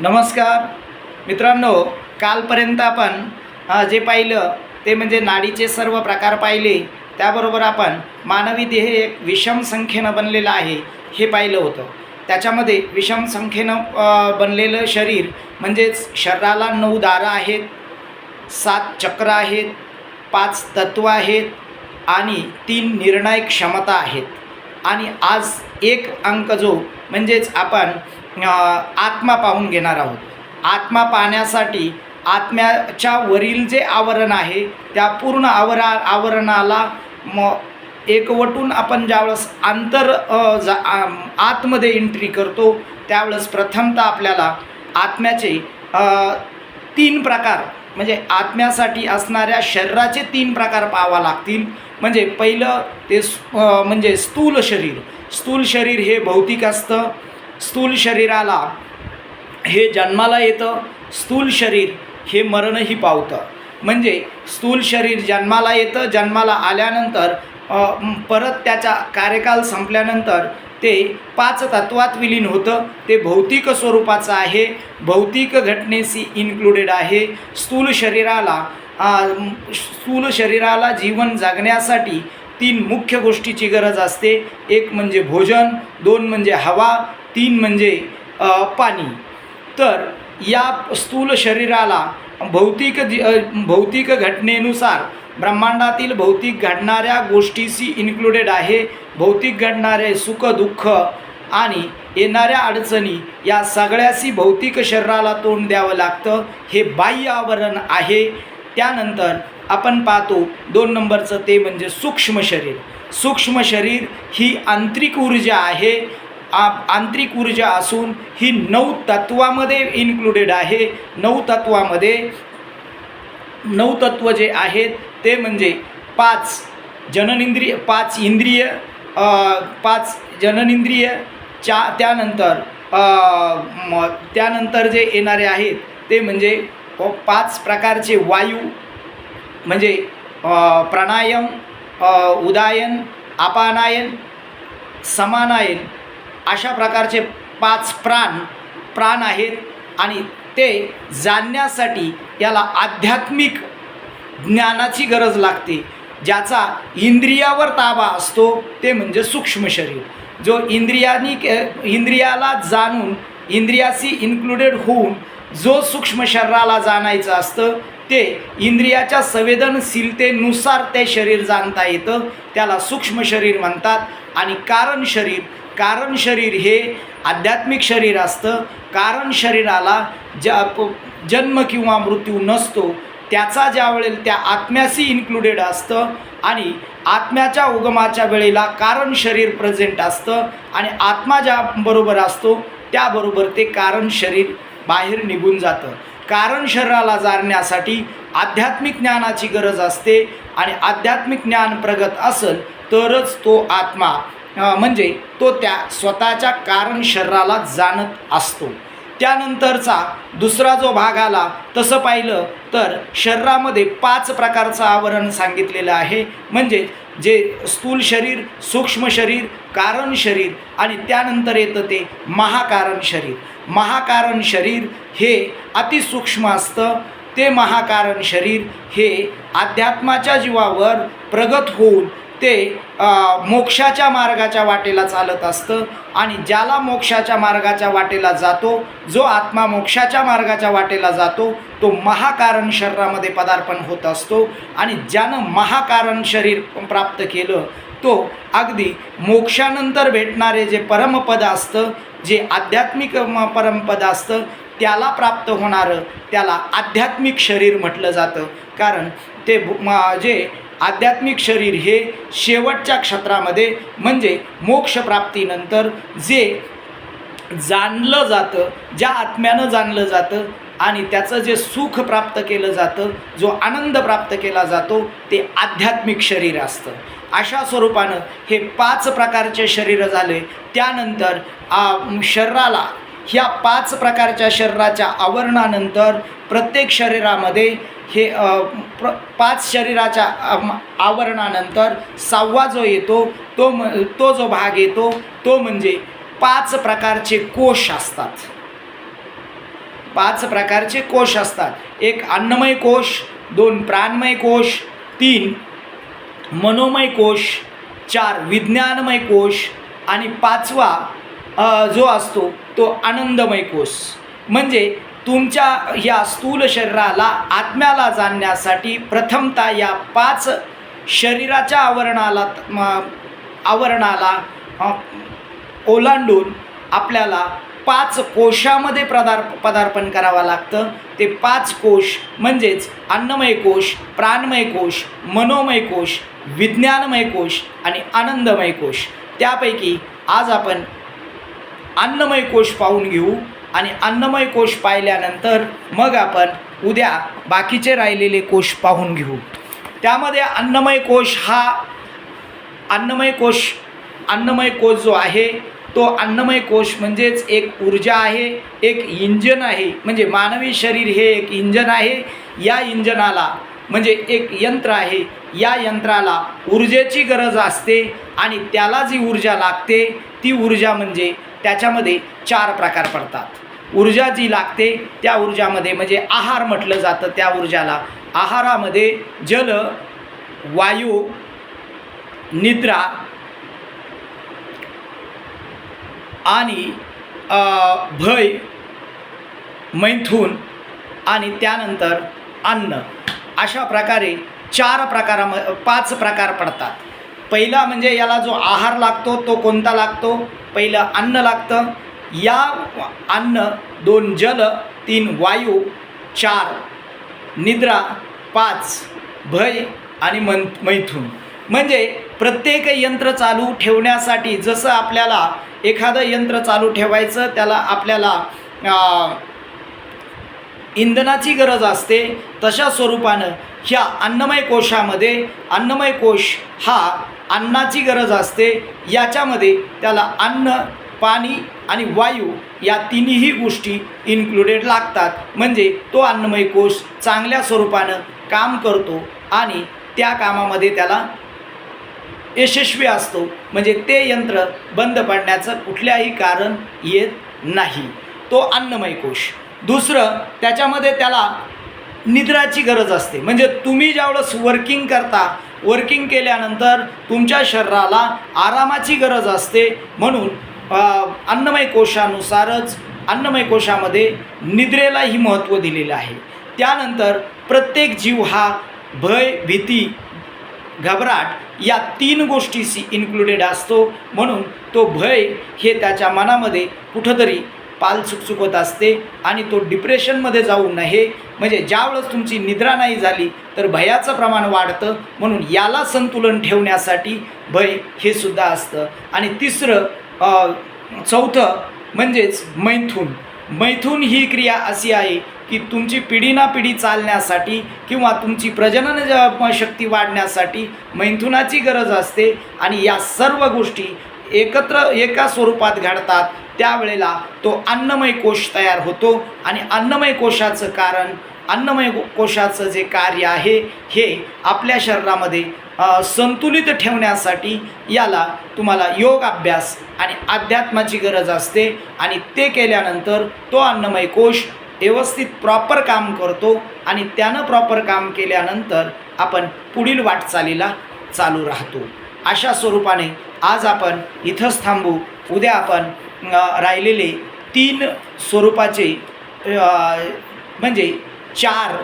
नमस्कार. मित्रांनो कालपर्यंत आपण जे पाहिलं ते म्हणजे नाडीचे सर्व प्रकार पाहिले. त्याबरोबर आपण मानवी देह एक विषम संख्येनं बनलेलं आहे हे पाहिलं होतं. त्याच्यामध्ये विषम संख्येनं बनलेलं शरीर म्हणजेच शरीराला नऊ दारं आहेत सात चक्र आहेत पाच तत्व आहेत आणि तीन निर्णायक क्षमता आहेत. आणि आज एक अंक जो म्हणजेच आपण आत्मा पाहून घेणार आहोत. आत्मा पाहण्यासाठी आत्म्याच्या वरील जे आवरण आहे त्या पूर्ण आवरा आवरणाला म एकवटून आपण ज्यावेळेस आंतर जा आतमध्ये एंट्री करतो त्यावेळेस प्रथमतः आपल्याला आत्म्याचे तीन प्रकार म्हणजे आत्म्यासाठी असणाऱ्या शरीराचे तीन प्रकार पाहावा लागतील. म्हणजे पहिलं ते म्हणजे स्थूल शरीर. स्थूल शरीर हे भौतिक असतं. स्थूल शरीराला हे जन्माला येतं. स्थूल शरीर हे मरणही पावतं. म्हणजे स्थूल शरीर जन्माला येतं जन्माला आल्यानंतर परत त्याचा कार्यकाल संपल्यानंतर ते पाच तत्वात विलीन होतं. ते भौतिक स्वरूपाचं आहे. भौतिक घटनेशी इन्क्लुडेड आहे. स्थूल शरीराला स्थूल शरीराला जीवन जगण्यासाठी तीन मुख्य गोष्टीची गरज असते. एक म्हणजे भोजन दोन म्हणजे हवा तीन म्हणजे पाणी. तर या स्थूल शरीराला भौतिक जी भौतिक घटनेनुसार ब्रह्मांडातील भौतिक घडणाऱ्या गोष्टीशी इन्क्लुडेड आहे. भौतिक घडणारे सुख दुःख आणि येणाऱ्या अडचणी या सगळ्याशी भौतिक शरीराला तोंड द्यावं लागतं. हे बाह्य आवरण आहे. त्यानंतर आपण पाहतो दोन नंबरचं ते म्हणजे सूक्ष्म शरीर. सूक्ष्म शरीर ही आंतरिक ऊर्जा आहे. आ आंतरिक ऊर्जा असून ही नऊ तत्वामध्ये इन्क्लुडेड आहे. नऊ तत्वामध्ये नऊ तत्व जे आहेत ते म्हणजे पाच जननेंद्रिय पाच इंद्रिय पाच जननेंद्रिय चा त्यानंतर त्यानंतर जे येणारे आहेत ते म्हणजे पाच प्रकारचे वायू म्हणजे प्राणायाम उदायन अपानायन समानायन अशा प्रकारचे पाच प्राण प्राण आहेत आणि ते जाणण्यासाठी याला आध्यात्मिक ज्ञानाची गरज लागते. ज्याचा इंद्रियावर ताबा असतो ते म्हणजे सूक्ष्म शरीर. जो इंद्रियानी इंद्रियाला जाणून इंद्रियाशी इन्क्लुडेड होऊन जो सूक्ष्म शरीराला जाणायचं असतं ते इंद्रियाच्या संवेदनशीलतेनुसार ते शरीर जाणता येतं. त्याला सूक्ष्म शरीर म्हणतात. आणि कारण शरीर कारण शरीर हे आध्यात्मिक शरीर असतं. कारण शरीराला ज्या जन्म किंवा मृत्यू नसतो त्याचा ज्या वेळेला त्या आत्म्याशी इन्क्लुडेड असतं आणि आत्म्याच्या उगमाच्या वेळेला कारण शरीर प्रेझेंट असतं आणि आत्मा ज्या बरोबर असतो त्याबरोबर ते कारण शरीर बाहेर निघून जातं. कारण शरीराला जाणण्यासाठी आध्यात्मिक ज्ञानाची गरज असते आणि आध्यात्मिक ज्ञान प्रगत असेल तरच तो आत्मा म्हणजे तो त्या स्वतःच्या कारण शरीराला जाणत असतो. त्यानंतरचा दुसरा जो भाग आला तसं पाहिलं तर शरीरामध्ये पाच प्रकारचं आवरण सांगितलेलं आहे. म्हणजे जे स्थूल शरीर सूक्ष्म शरीर कारण शरीर आणि त्यानंतर येतं ते महाकारण शरीर. महाकारण शरीर हे अतिसूक्ष्म असतं. ते महाकारण शरीर हे अध्यात्माच्या जीवावर प्रगत होऊन ते मोक्षाच्या मार्गाच्या वाटेला चालत असतं आणि ज्याला मोक्षाच्या मार्गाच्या वाटेला जातो जो आत्मा मोक्षाच्या मार्गाच्या वाटेला जातो तो महाकारण शरीरामध्ये पदार्पण होत असतो आणि ज्यानं महाकारण शरीर प्राप्त केलं तो अगदी मोक्षानंतर भेटणारे जे परमपद असतं जे आध्यात्मिक म- परमपद असतं त्याला प्राप्त होणारं त्याला आध्यात्मिक शरीर म्हटलं जातं. कारण ते भु- जे आध्यात्मिक शरीर हे शेवटच्या क्षेत्रामध्ये म्हणजे मोक्षप्राप्तीनंतर जे जाणलं जातं ज्या आत्म्यानं जाणलं जातं आणि त्याचं जे सुख प्राप्त केलं जातं जो आनंद प्राप्त केला जातो ते आध्यात्मिक शरीर असतं. अशा स्वरूपानं हे पाच प्रकारचे शरीर झाले. त्यानंतर शरीराला ह्या पाच प्रकारच्या शरीराच्या आवरणानंतर प्रत्येक शरीरामध्ये हे प्र पाच शरीराच्या आवरणानंतर सहावा जो येतो तो म तो जो भाग येतो तो म्हणजे पाच प्रकारचे कोश असतात. पाच प्रकारचे कोश असतात. एक अन्नमय कोश दोन प्राणमय कोश तीन मनोमय कोश चार विज्ञानमय कोश आणि पाचवा जो असतो तो आनंदमय कोश. म्हणजे तुमच्या या स्थूल शरीराला आत्म्याला जाणण्यासाठी प्रथमतः या पाच शरीराच्या आवरणाला आवरणाला ओलांडून आपल्याला पाच कोशामध्ये पदार पदार्पण करावं लागतं. ते पाच कोश म्हणजेच अन्नमय कोश प्राणमय कोश मनोमय कोश विज्ञानमय कोश आणि आनंदमय कोश. त्यापैकी आज आपण अन्नमय कोश पाहून घेऊ आणि अन्नमय कोश पाहिल्यानंतर मग आपण उद्या बाकीचे राहिलेले कोश पाहून घेऊ. त्यामध्ये अन्नमय कोश हा अन्नमय कोश अन्नमय कोश जो आहे तो अन्नमय कोश म्हणजेच एक ऊर्जा आहे एक इंजन आहे. म्हणजे मानवी शरीर हे एक इंजन आहे. या इंजनाला म्हणजे एक यंत्र आहे. या यंत्राला ऊर्जेची गरज असते आणि त्याला जी ऊर्जा लागते ती ऊर्जा म्हणजे त्याच्यामध्ये चार प्रकार पडतात. ऊर्जा जी लागते त्या ऊर्जामध्ये म्हणजे आहार म्हटलं जातं त्या ऊर्जाला. आहारामध्ये जल वायू निद्रा आणि भय मैथून आणि त्यानंतर अन्न. अशा प्रकारे चार प्रकाराम पाच प्रकार पडतात. पहिला म्हणजे याला जो आहार लागतो तो कोणता लागतो? पहिलं अन्न लागतं. या अन्न दोन जल तीन वायू चार निद्रा पाच भय आणि मन मैथून. म्हणजे प्रत्येक यंत्र चालू ठेवण्यासाठी जसं आपल्याला एखादं यंत्र चालू ठेवायचं त्याला आपल्याला इंधनाची गरज असते तशा स्वरूपानं ह्या अन्नमय कोशामध्ये अन्नमय कोश हा अन्नाची गरज असते याच्यामध्ये त्याला अन्न पाणी आणि वायू या तिन्ही गोष्टी इन्क्लुडेड लागतात. म्हणजे तो अन्नमय कोश चांगल्या स्वरूपानं काम करतो आणि त्या कामामध्ये त्याला यशस्वी असतो. म्हणजे ते यंत्र बंद पडण्याचं कुठल्याही कारण येत नाही. तो अन्नमय कोश. दुसरं त्याच्यामध्ये त्याला निद्राची गरज असते. म्हणजे तुम्ही ज्यावेळेस वर्किंग करता वर्किंग केल्यानंतर तुमच्या शरीराला आरामाची गरज असते. म्हणून अन्नमय कोशानुसारच अन्नमय कोशामध्ये निद्रेलाही महत्त्व दिलेलं आहे. त्यानंतर प्रत्येक जीव हा भय भीती घबराट या तीन गोष्टीशी इन्क्लुडेड असतो. म्हणून तो भय हे त्याच्या मनामध्ये कुठंतरी पाल चुकचुकत असते आणि तो डिप्रेशनमध्ये जाऊ नये. म्हणजे ज्यावेळेस तुमची निद्रा नाही झाली तर भयाचं प्रमाण वाढतं. म्हणून याला संतुलन ठेवण्यासाठी भय हे सुद्धा असतं. आणि तिसरं चौथं म्हणजेच मैथून. मैथून ही क्रिया अशी आहे की तुमची पिढी ना पिढी चालण्यासाठी किंवा तुमची प्रजनन शक्ती वाढण्यासाठी मैथुनाची गरज असते आणि या सर्व गोष्टी एकत्र एका स्वरूपात घडतात. त्यावेळेला तो अन्नमय कोश तयार होतो आणि अन्नमय कोशाचं कारण अन्नमय को- कोशाचं जे कार्य आहे हे आपल्या शरीरामध्ये संतुलित ठेवण्यासाठी याला तुम्हाला योग अभ्यास आणि अध्यात्माची गरज असते आणि ते केल्यानंतर तो अन्नमय कोश व्यवस्थित प्रॉपर काम करतो आणि त्यानं प्रॉपर काम केल्यानंतर आपण पुढील वाटचालीला चालू राहतो. अशा स्वरूपाने आज आपण इथंच थांबू. उद्या आपण राहिलेले तीन स्वरूपाचे म्हणजे चार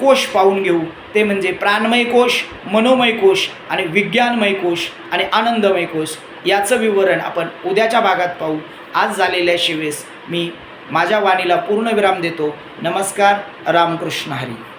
कोश पाहून घेऊ. ते म्हणजे प्राणमय कोश मनोमय कोश आणि विज्ञानमय कोश आणि आनंदमय कोश. याचं विवरण आपण उद्याच्या भागात पाहू. आज झालेल्या शिवेस मी माझ्या वाणीला पूर्ण विराम देतो. नमस्कार रामकृष्ण हरी.